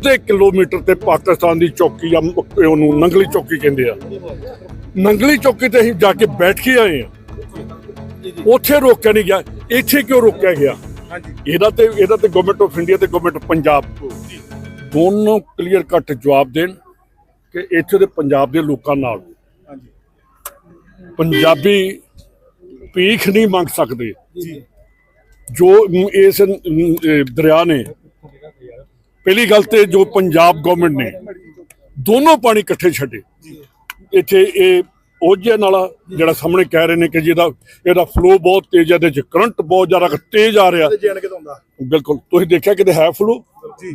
ਅੱਧੇ ਕਿਲੋਮੀਟਰ ਤੇ ਪਾਕਿਸਤਾਨ ਦੀ ਚੌਕੀ ਆ ਉਹਨੂੰ ਨੰਗਲੀ ਚੌਕੀ ਕਹਿੰਦੇ ਆ। ਨੰਗਲੀ ਚੌਕੀ ਤੇ ਅਸੀਂ ਜਾ ਕੇ ਬੈਠ ਕੇ ਆਏ ਆ। ਉੱਥੇ ਰੋਕਿਆ ਨਹੀਂ ਗਿਆ। ਇੱਥੇ ਕਿਉਂ ਰੋਕਿਆ ਗਿਆ? ਇਹਦਾ ਤੇ ਇਹਦਾ ਤੇ ਗਵਰਨਮੈਂਟ ਆਫ ਇੰਡੀਆ ਤੇ ਗਵਰਨਮੈਂਟ ਪੰਜਾਬ। ਦੋਨੋਂ ਕਲੀਅਰ ਕੱਟ ਜਵਾਬ ਦੇਣ ਕਿ ਇੱਥੇ ਦੇ ਪੰਜਾਬ ਦੇ ਲੋਕਾਂ ਨਾਲ ਪੰਜਾਬੀ ਭੀਖ ਨਹੀਂ ਮੰਗ ਸਕਦੇ। ਜੋ ਇਸ ਦਰਿਆ ਨੇ ਪਹਿਲੀ ਗੱਲ ਤੇ ਜੋ ਪੰਜਾਬ ਗਵਰਨਮੈਂਟ ਨੇ ਦੋਨੋਂ ਪਾਣੀ ਇਕੱਠੇ ਛੱਡੇ। ਇੱਥੇ ਇਹ ਉਹਜੇ ਨਾਲਾ ਜਿਹੜਾ ਸਾਹਮਣੇ ਕਹਿ ਰਹੇ ਨੇ ਕਿ ਜਿਹਦਾ ਇਹਦਾ ਫਲੋ ਬਹੁਤ ਤੇਜ਼ ਹੈ ਇਹਦੇ ਚ ਕਰੰਟ ਬਹੁਤ ਜ਼ਿਆਦਾ ਤੇਜ਼ ਆ ਰਿਹਾ। ਬਿਲਕੁਲ। ਤੁਸੀਂ ਦੇਖਿਆ ਕਿਤੇ ਹੈ ਫਲੋ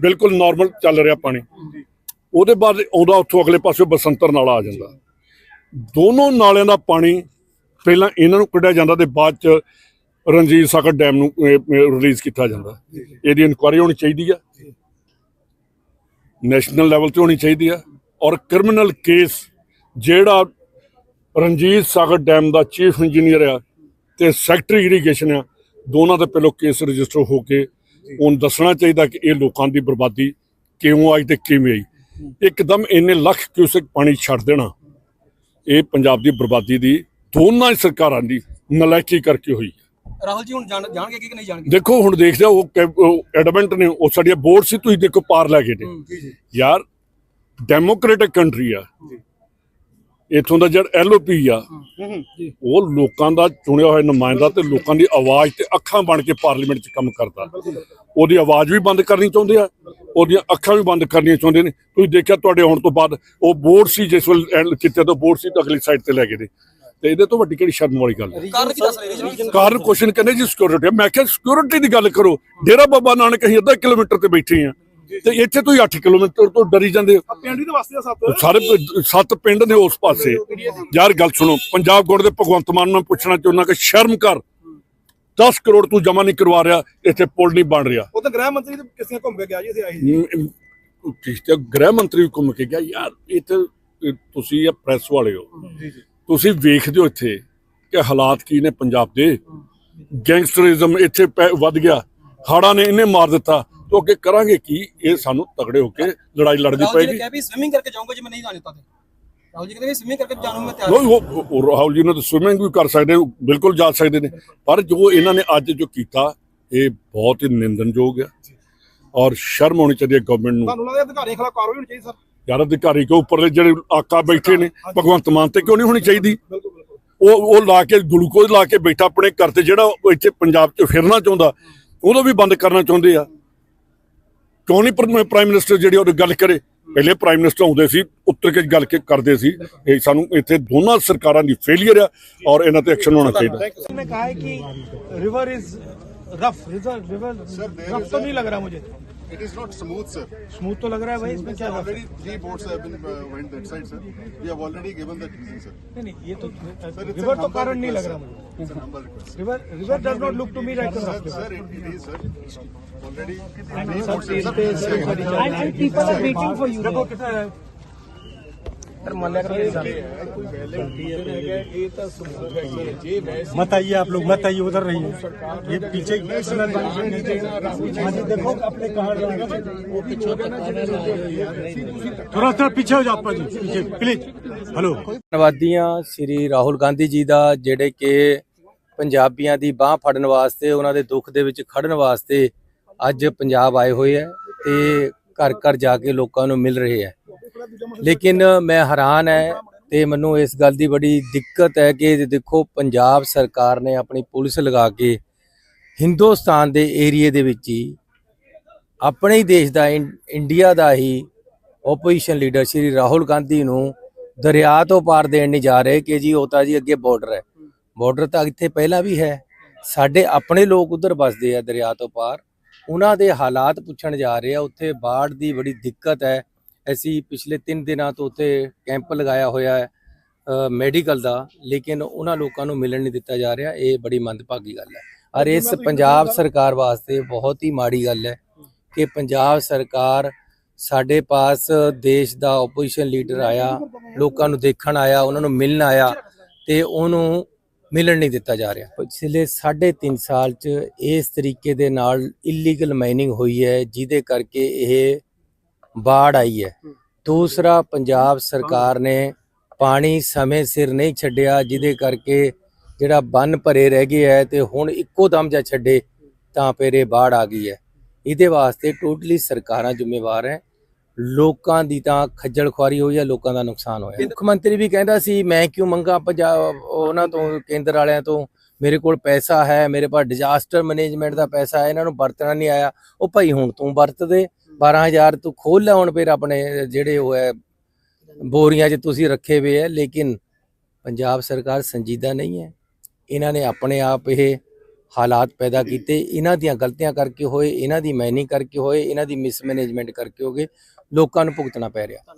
ਬਿਲਕੁਲ ਨਾਰਮਲ ਚੱਲ ਰਿਹਾ ਪਾਣੀ। ਉਹਦੇ ਬਾਅਦ ਆਉਂਦਾ ਉੱਥੋਂ ਅਗਲੇ ਪਾਸੇ ਬਸੰਤਰ ਨਾਲਾ ਆ ਜਾਂਦਾ। ਦੋਨੋਂ ਨਾਲਿਆਂ ਦਾ ਪਾਣੀ ਪਹਿਲਾਂ ਇਹਨਾਂ ਨੂੰ ਕੱਢਿਆ ਜਾਂਦਾ ਤੇ ਬਾਅਦ ਚ ਰਣਜੀਤ ਸਾਗਰ ਡੈਮ ਨੂੰ ਰਿਲੀਜ਼ ਕੀਤਾ ਜਾਂਦਾ। ਇਹਦੀ ਇਨਕੁਆਇਰੀ ਹੋਣੀ ਚਾਹੀਦੀ ਆ। ਨੈਸ਼ਨਲ ਲੈਵਲ ਤੇ ਹੋਣੀ ਚਾਹੀਦੀ ਆ। ਔਰ ਕ੍ਰਿਮੀਨਲ ਕੇਸ ਜਿਹੜਾ ਰਣਜੀਤ ਸਾਗਰ ਡੈਮ ਦਾ ਚੀਫ ਇੰਜੀਨੀਅਰ ਆ ਤੇ ਸੈਕਟਰੀ ਇਰੀਗੇਸ਼ਨ ਆ, ਦੋਨਾਂ ਦੇ ਪਹਿਲੋਂ ਕੇਸ ਰਜਿਸਟਰ ਹੋ ਕੇ ਉਹਨੂੰ ਦੱਸਣਾ ਚਾਹੀਦਾ ਕਿ ਇਹ ਲੋਕਾਂ ਦੀ ਬਰਬਾਦੀ ਕਿਉਂ ਆਈ ਤੇ ਕਿਵੇਂ ਆਈ। ਇੱਕਦਮ ਇੰਨੇ ਲੱਖ ਕਿਊਸੈਕ ਪਾਣੀ ਛੱਡ ਦੇਣਾ। ਇਹ ਪੰਜਾਬ ਦੀ ਬਰਬਾਦੀ ਦੀ ਦੋਨਾਂ ਹੀ ਸਰਕਾਰਾਂ ਦੀ ਨਲਾਇਕੀ ਕਰਕੇ ਹੋਈ। ਰਾਹੁਲ ਜੀ ਹੁਣ ਜਾਣ ਜਾਣਗੇ ਕਿ ਨਹੀਂ ਜਾਣਗੇ? ਦੇਖੋ ਹੁਣ ਦੇਖਦੇ ਉਹ ਐਡਮੈਂਟ ਨੇ ਉਹ ਸਾਡੀਆਂ ਬੋਰਡ ਸੀ ਤੁਸੀਂ ਦੇਖੋ ਪਾਰ ਲੈ ਗਏ ਨੇ। ਜੀ ਜੀ। ਯਾਰ ਡੈਮੋਕ੍ਰੈਟਿਕ ਕੰਟਰੀ ਆ। ਇਥੋਂ ਦਾ ਜਿਹੜਾ ਐਲਓਪੀ ਆ ਉਹ ਲੋਕਾਂ ਦਾ ਚੁਣਿਆ ਹੋਇਆ ਨੁਮਾਇੰਦਾ ਤੇ ਲੋਕਾਂ ਦੀ ਆਵਾਜ਼ ਤੇ ਅੱਖਾਂ ਬਣ ਕੇ ਪਾਰਲੀਮੈਂਟ 'ਚ ਕੰਮ ਕਰਦਾ। ਉਹਦੀ ਆਵਾਜ਼ ਵੀ ਬੰਦ ਕਰਨੀ ਚਾਹੁੰਦੇ ਆ ਉਹਦੀਆਂ ਅੱਖਾਂ ਵੀ ਬੰਦ ਕਰਨੀਆਂ ਚਾਹੁੰਦੇ ਨੇ। ਤੁਸੀਂ ਦੇਖਿਆ ਤੁਹਾਡੇ ਆਉਣ ਤੋਂ ਬਾਅਦ ਉਹ ਬੋਰਡ ਸੀ ਜਿਸ ਵੇਲੇ ਐਂਡ ਕਿਤੇ ਤੋਂ ਬੋਰਡ ਸੀ ਤਾਂ ਅਗਲੀ ਸਾਈਡ ਤੇ ਲੈ ਗਏ ਨੇ। ਤੇ ਇਹਦੇ ਤੋਂ ਵੱਡੀ ਕਿਹੜੀ ਸ਼ਰਮ ਵਾਲੀ ਗੱਲ ਹੈ? ਕਾਰਨ ਕੀ ਦੱਸ ਰਹੇ ਜੀ? ਕਾਰਨ ਕੁਐਸਚਨ ਕਹਿੰਦੇ ਜੀ ਸਿਕਿਉਰਿਟੀ ਮੈਂ ਕਿਹਾ ਸਿਕਿਉਰਿਟੀ ਦੀ ਗੱਲ ਕਰੋ। ਡੇਰਾ ਬਾਬਾ ਨਾਨਕ ਅਸੀਂ ਅੱਧਾ ਕਿਲੋਮੀਟਰ ਤੇ ਬੈਠੇ ਆ ਤੇ ਇੱਥੇ ਤੁਸੀਂ 8 ਕਿਲੋਮੀਟਰ ਤੋਂ ਡਰੀ ਜਾਂਦੇ ਪਿੰਡ ਵੀ ਤਾਂ ਵਸਦੇ ਆ ਸੱਤ। ਸਾਰੇ ਸੱਤ ਪਿੰਡ ਨੇ ਉਸ ਪਾਸੇ। ਯਾਰ ਗੱਲ ਸੁਣੋ ਪੰਜਾਬ ਗੋੜ ਦੇ ਭਗਵੰਤ ਮਾਨ ਨੂੰ ਪੁੱਛਣਾ ਚਾਹੁੰਦਾ ਕਿ ਸ਼ਰਮ ਕਰ। 10 ਕਰੋੜ ਤੂੰ ਜਮਾ ਨਹੀਂ ਕਰਵਾ ਰਿਹਾ ਇੱਥੇ ਪੁਲ ਨਹੀਂ ਬਣ ਰਿਹਾ। ਉਹ ਤਾਂ ਗ੍ਰਹਿ ਮੰਤਰੀ ਤੇ ਕਿਸੇ ਘੁੰਮ ਕੇ ਗਿਆ ਜੀ ਇੱਥੇ ਆਈ ਸੀ। ਮ- ਮ- ਠੀਕ ਤੇ ਗ੍ਰਹਿ ਮੰਤਰੀ ਵੀ ਘੁੰਮ ਕੇ ਗਿਆ। ਯਾਰ ਇੱਥੇ ਤੁਸੀਂ ਆ ਪ੍ਰੈਸ ਵਾਲੇ ਹੋ। ਜੀ ਜੀ। ਤੁਸੀਂ ਵੇਖਦੇ ਹੋ ਇੱਥੇ ਕਿ ਹਾਲਾਤ ਕੀ ਨੇ ਪੰਜਾਬ ਦੇ। ਗੈਂਗਸਟਰਿਜ਼ਮ ਇੱਥੇ ਵੱਧ ਗਿਆ। ਹਾੜਾ ਨੇ ਇਹਨੇ ਮਾਰ ਦਿੱਤਾ। ਤੋਂ ਅੱਗੇ ਕਰਾਂਗੇ ਕੀ? ਇਹ ਸਾਨੂੰ ਤਗੜੇ ਹੋ ਕੇ ਲੜਾਈ ਲੜਨੀ ਰਾਹੁਲ ਜੀ ਨੇ ਪਏਗੀ। ਕਿਹਾ ਵੀ ਸਵਿਮਿੰਗ ਕਰਕੇ ਜਾਊਂਗਾ ਜੇ ਮੈਂ ਨਹੀਂ ਜਾਣ ਦਿੱਤਾ ਤੇ। ਰਾਹੁਲ ਜੀ ਕਹਿੰਦੇ ਸਵਿਮਿੰਗ ਕਰਕੇ ਤਿਆਰ ਰਾਹੁਲ ਨੇ ਤਾਂ ਸਵਿਮਿੰਗ ਵੀ ਕਰ ਸਕਦੇ ਬਿਲਕੁਲ ਜਾ ਸਕਦੇ ਨੇ। ਪਰ ਜੋ ਇਹਨਾਂ ਨੇ ਅੱਜ ਜੋ ਕੀਤਾ ਇਹ ਬਹੁਤ ਹੀ ਨਿੰਦਨਯੋਗ ਹੈ ਔਰ ਸ਼ਰਮ ਹੋਣੀ ਚਾਹੀਦੀ ਹੈ ਗਵਰਨਮੈਂਟ ਨੂੰ। ਤੁਹਾਨੂੰ ਲੱਗਦਾ ਅਧਿਕਾਰੀਆਂ ਖਿਲਾਫ ਕਾਰਵਾਈ ਹੋਣੀ ਚਾਹੀਦੀ ਸਰ? ਯਾਰ ਅਧਿਕਾਰੀ ਕੋ ਉੱਪਰਲੇ ਜਿਹੜੇ ਆਕਾ ਬੈਠੇ ਨੇ ਭਗਵੰਤ ਮਾਨ ਤੇ ਕਿਉਂ ਨਹੀਂ ਹੋਣੀ ਚਾਹੀਦੀ? ਉਹ ਉਹ ਲਾ ਕੇ ਗਲੂਕੋਜ਼ ਲਾ ਕੇ ਬੈਠਾ ਆਪਣੇ ਘਰ ਤੇ ਜਿਹੜਾ ਇੱਥੇ ਪੰਜਾਬ 'ਚ ਫਿਰਨਾ ਚਾਹੁੰਦਾ ਉਹਨੂੰ ਵੀ ਬੰਦ ਕਰਨਾ ਚਾਹੁੰਦੇ ਆ। ਕਿਉਂ ਨਹੀਂ ਪ੍ਰਾਈਮ ਮਿਨਿਸਟਰ ਜਿਹੜੀ ਉਹ ਗੱਲ ਕਰੇ? ਪਹਿਲੇ ਪ੍ਰਾਈਮ ਮਿਨਿਸਟਰ ਹੁੰਦੇ ਸੀ ਉੱਤਰ ਕੇ ਗੱਲ ਕੇ ਕਰਦੇ ਸੀ ਇਹ ਸਾਨੂੰ ਇੱਥੇ ਦੋਨਾਂ ਸਰਕਾਰਾਂ ਦੀ ਫੇਲੀਅਰ ਆ ਔਰ ਇਹਨਾਂ ਤੇ ਐਕਸ਼ਨ ਹੋਣਾ ਚਾਹੀਦਾ। ਉਹਨੇ ਕਹਾ ਹੈ ਕਿ river is rough river rough ਤਾਂ ਨਹੀਂ ਲੱਗ ਰਿਹਾ ਮੁਝੇ। It is not smooth, sir. Smooth तो लग रहा है भाई इसमें क्या रफ है? Already three boats have been uh, went that side, sir. We have already given that reason, sir. नहीं नहीं ये तो Sir, it's रिवर a तो humble कारण नहीं लग request, रहा sir. It's a humble request. River river does not look to me like Sir, rough sir, it, it is, sir. Already three boats have sir, please, sir. and, and people are waiting for you देखो कितना है मत आइए आप लोग मत आइए उधर रहिए ये पीछे देखो अपने कहा थोड़ा सा पीछे हो जाओ आपा जी पीछे प्लीज हेलो ਧੰਨਵਾਦੀਆਂ ਸ੍ਰੀ ਰਾਹੁਲ ਗਾਂਧੀ ਜੀ ਦਾ ਜਿਹੜੇ ਕਿ ਪੰਜਾਬੀਆਂ ਦੀ ਬਾਹ ਫੜਨ ਵਾਸਤੇ ਉਹਨਾਂ ਦੇ ਦੁੱਖ ਦੇ ਵਿੱਚ ਖੜਨ ਵਾਸਤੇ ਅੱਜ ਪੰਜਾਬ ਆਏ ਹੋਏ ਹੈ ਤੇ ਘਰ ਘਰ ਜਾ ਕੇ ਲੋਕਾਂ ਨੂੰ ਮਿਲ ਰਹੇ ਹੈ ਲੇਕਿਨ ਮੈਂ ਹੈਰਾਨ ਹੈ ਤੇ ਮੈਨੂੰ ਇਸ ਗੱਲ ਦੀ ਬੜੀ ਦਿੱਕਤ ਹੈ ਕਿ ਦੇਖੋ ਪੰਜਾਬ ਸਰਕਾਰ ਨੇ ਆਪਣੀ ਪੁਲਿਸ ਲਗਾ ਕੇ ਹਿੰਦੁਸਤਾਨ ਦੇ ਏਰੀਏ ਦੇ ਵਿੱਚ ਹੀ ਆਪਣੇ ਹੀ ਦੇਸ਼ ਦਾ ਇੰਡੀਆ ਦਾ ਹੀ ਆਪੋਜੀਸ਼ਨ ਲੀਡਰ ਸ਼੍ਰੀ ਰਾਹੁਲ ਗਾਂਧੀ ਨੂੰ ਦਰਿਆ ਤੋਂ ਪਾਰ ਦੇਣ ਨਹੀਂ ਜਾ ਰਹੇ ਕਿ ਜੀ ਉਹ ਤਾਂ ਜੀ ਅੱਗੇ ਬਾਰਡਰ ਹੈ। ਬਾਰਡਰ ਤਾਂ ਇੱਥੇ ਪਹਿਲਾਂ ਵੀ ਹੈ। ਸਾਡੇ ਆਪਣੇ ਲੋਕ ਉਧਰ ਵੱਸਦੇ ਆ ਦਰਿਆ ਤੋਂ ਪਾਰ। ਉਹਨਾਂ ਦੇ ਹਾਲਾਤ ਪੁੱਛਣ ਜਾ ਰਹੇ ਆ। ਉੱਥੇ ਬਾੜ ਦੀ ਬੜੀ ਦਿੱਕਤ ਹੈ। ਅਸੀਂ ਪਿਛਲੇ 3 ਦਿਨਾਂ ਤੋਂ ਉੱਥੇ ਕੈਂਪ ਲਗਾਇਆ ਹੋਇਆ ਹੈ ਮੈਡੀਕਲ ਦਾ ਲੇਕਿਨ ਉਹਨਾਂ ਲੋਕਾਂ ਨੂੰ ਮਿਲਣ ਨਹੀਂ ਦਿੱਤਾ ਜਾ ਰਿਹਾ ਇਹ ਬੜੀ ਮੰਦਭਾਗੀ ਗੱਲ ਹੈ। ਔਰ ਇਸ ਪੰਜਾਬ ਸਰਕਾਰ ਵਾਸਤੇ ਬਹੁਤ ਹੀ ਮਾੜੀ ਗੱਲ ਹੈ ਕਿ ਪੰਜਾਬ ਸਰਕਾਰ ਸਾਡੇ ਪਾਸ ਦੇਸ਼ ਦਾ ਆਪੋਜੀਸ਼ਨ ਲੀਡਰ ਆਇਆ ਲੋਕਾਂ ਨੂੰ ਦੇਖਣ ਆਇਆ ਉਹਨਾਂ ਨੂੰ ਮਿਲਣ ਆਇਆ ਤੇ ਉਹਨੂੰ ਮਿਲਣ ਨਹੀਂ ਦਿੱਤਾ ਜਾ ਰਿਹਾ। ਪਿਛਲੇ 3.5 ਸਾਲ ਚ ਇਸ ਤਰੀਕੇ ਦੇ ਨਾਲ ਇਲੀਗਲ ਮਾਈਨਿੰਗ ਹੋਈ ਹੈ ਜਿਹਦੇ ਕਰਕੇ ਇਹ ਬਾੜ ਆਈ ਹੈ। ਦੂਸਰਾ ਪੰਜਾਬ ਸਰਕਾਰ ਨੇ ਪਾਣੀ ਸਮੇਂ ਸਿਰ ਨਹੀਂ ਛੱਡਿਆ ਜਿਹਦੇ ਕਰਕੇ ਜਿਹੜਾ ਬੰਨ ਭਰੇ ਰਹਿ ਗਏ ਹੈ ਤੇ ਹੁਣ ਇੱਕੋ ਦਮ ਜਾਂ ਛੱਡੇ ਤਾਂ ਫਿਰ ਇਹ ਬਾੜ ਆ ਗਈ ਹੈ। ਇਹਦੇ ਵਾਸਤੇ ਟੋਟਲੀ ਸਰਕਾਰਾਂ ਜ਼ਿੰਮੇਵਾਰ ਹੈ। ਲੋਕਾਂ ਦੀ ਤਾਂ ਖੱਜਲ ਖੁਆਰੀ ਹੋਈ ਹੈ ਲੋਕਾਂ ਦਾ ਨੁਕਸਾਨ ਹੋਇਆ। ਮੁੱਖ ਮੰਤਰੀ ਵੀ ਕਹਿੰਦਾ ਸੀ ਮੈਂ ਕਿਉਂ ਮੰਗਾ ਪੰਜਾਬ ਉਹਨਾਂ ਤੋਂ ਕੇਂਦਰ ਵਾਲਿਆਂ ਤੋਂ? ਮੇਰੇ ਕੋਲ ਪੈਸਾ ਹੈ ਮੇਰੇ ਪਾਸ ਡਿਜ਼ਾਸਟਰ ਮੈਨੇਜਮੈਂਟ ਦਾ ਪੈਸਾ ਹੈ ਇਹਨਾਂ ਨੂੰ ਵਰਤਣਾ ਨਹੀਂ ਆਇਆ। ਉਹ ਭਾਈ ਹੁਣ ਤੂੰ ਵਰਤ ਦੇ 12000 ਤੂੰ ਖੋਲ ਲੈ ਹੁਣ ਫਿਰ ਆਪਣੇ ਜਿਹੜੇ ਉਹ ਹੈ, ਬੋਰੀਆਂ 'ਚ ਤੁਸੀਂ ਰੱਖੇ ਹੋਏ ਹੈ, ਲੇਕਿਨ ਪੰਜਾਬ ਸਰਕਾਰ ਸੰਜੀਦਾ ਨਹੀਂ ਹੈ। ਇਹਨਾਂ ਨੇ ਆਪਣੇ ਆਪ ਇਹ ਹਾਲਾਤ ਪੈਦਾ ਕੀਤੇ। ਇਹਨਾਂ ਦੀਆਂ ਗਲਤੀਆਂ ਕਰਕੇ ਹੋਏ, ਇਹਨਾਂ ਦੀ ਮੈਨਿੰਗ ਕਰਕੇ ਹੋਏ, ਇਹਨਾਂ ਦੀ ਮਿਸਮੈਨੇਜਮੈਂਟ ਕਰਕੇ ਹੋਗੇ ਲੋਕਾਂ ਨੂੰ ਭੁਗਤਣਾ ਪੈ ਰਿਹਾ।